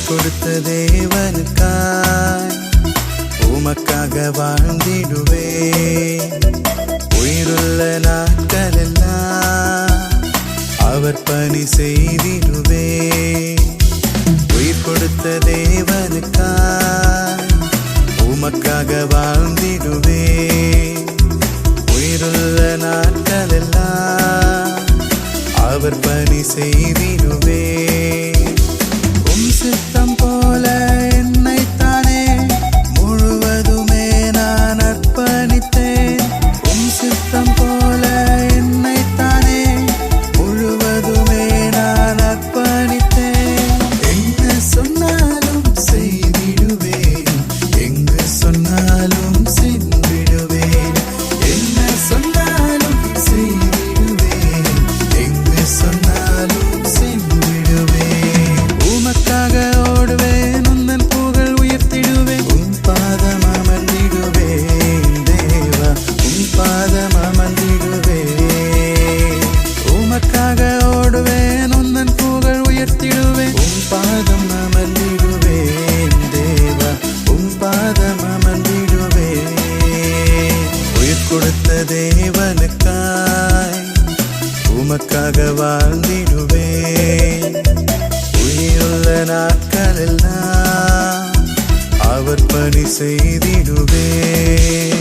கொடுத்த தேவனுக்காய் உமக்காக வாழ்ந்திடுவே உயிருள்ள நாட்களெல்லாம் அவர் பணி செய்திடுவே உயிர் கொடுத்த தேவனுக்காய் உமக்காக வாழ்ந்திடுவே உயிருள்ள நாட்களெல்லாம் அவர் பணி செய்திடுவே கொடுத்த தேவனுக்காய் உமக்காக வாழ்ந்திடுவேன். உயிருள்ள நாட்களெல்லாம் அவர் பணி செய்திடுவேன்.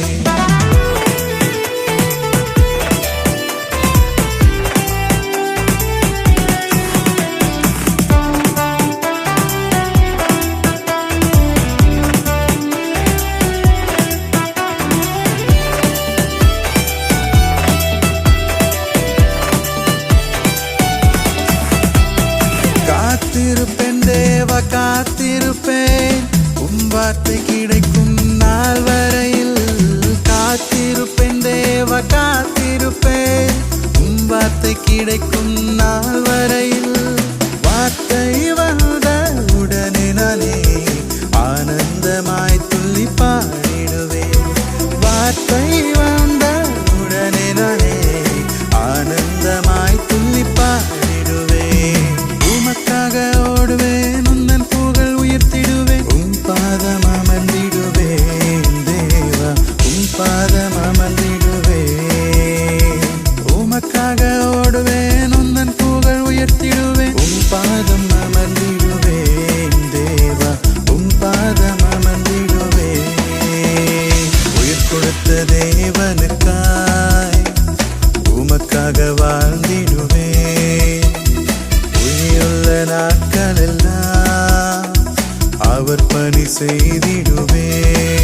தேவ காத்திருப்பேன். உன் வார்த்தை கிடைக்கும் நாள் வரையில். வார்த்தை வந்த உடனே நானே ஆனந்தமாய் துள்ளி பாடிடுவேன். வார்த்தை வந்த உடனே நானே ஆனந்தமாய் துள்ளி பாடிடுவேன். உமக்காக ஓடுவேன் உந்தன் புகழ் உயர்த்திடுவேன். உன் பாதம் அமர்ந்திடுவேன் தேவா. உன் பாதம் நாட்களெல்லாம் அவர் பணி செய்திடுவேன்.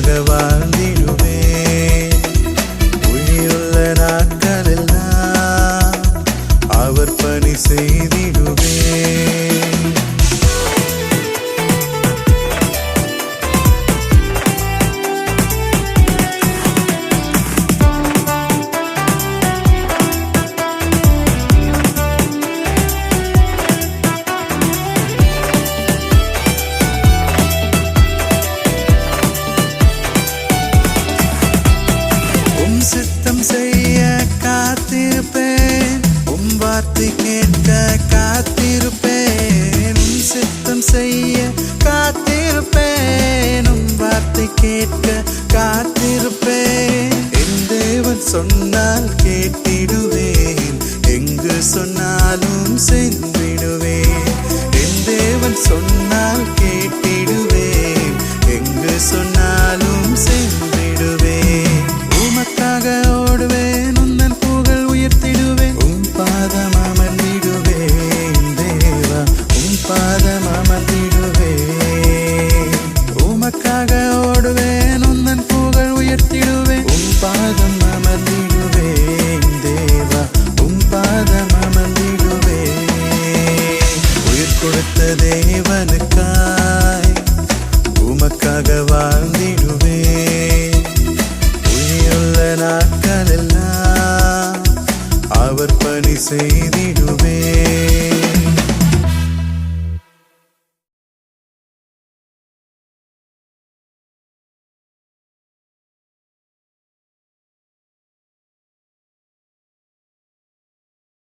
ராகவா சொன்னால் கேட்டிடுவேன். எங்கு சொன்னாலும் சென்றிடுவேன். என் தேவன் சொன்னால் கேட்டிடுவேன். எங்கு சொன்னாலும் சென்றிடுவேன். உமக்காக ஓடுவேன் உந்தன் புகழ் உயர்த்திடுவேன். உன் பாதம் அமர்ந்திடுவேன் தேவா உன் பாதம் அமர்ந்திடுவேன். உமக்காக ஓடுவேன் உந்தன் புகழ் உயர்த்திடுவேன். உன் பாதம் அமர்ந்திடுவேன் தேவா உம் பாதம் அமர்ந்திடுவேன். உயிர் கொடுத்த தேவனுக்காய் உமக்காக வாழ்ந்திடுவேன். உயிருள்ள நாட்களெல்லாம் அவர் பணி செய்த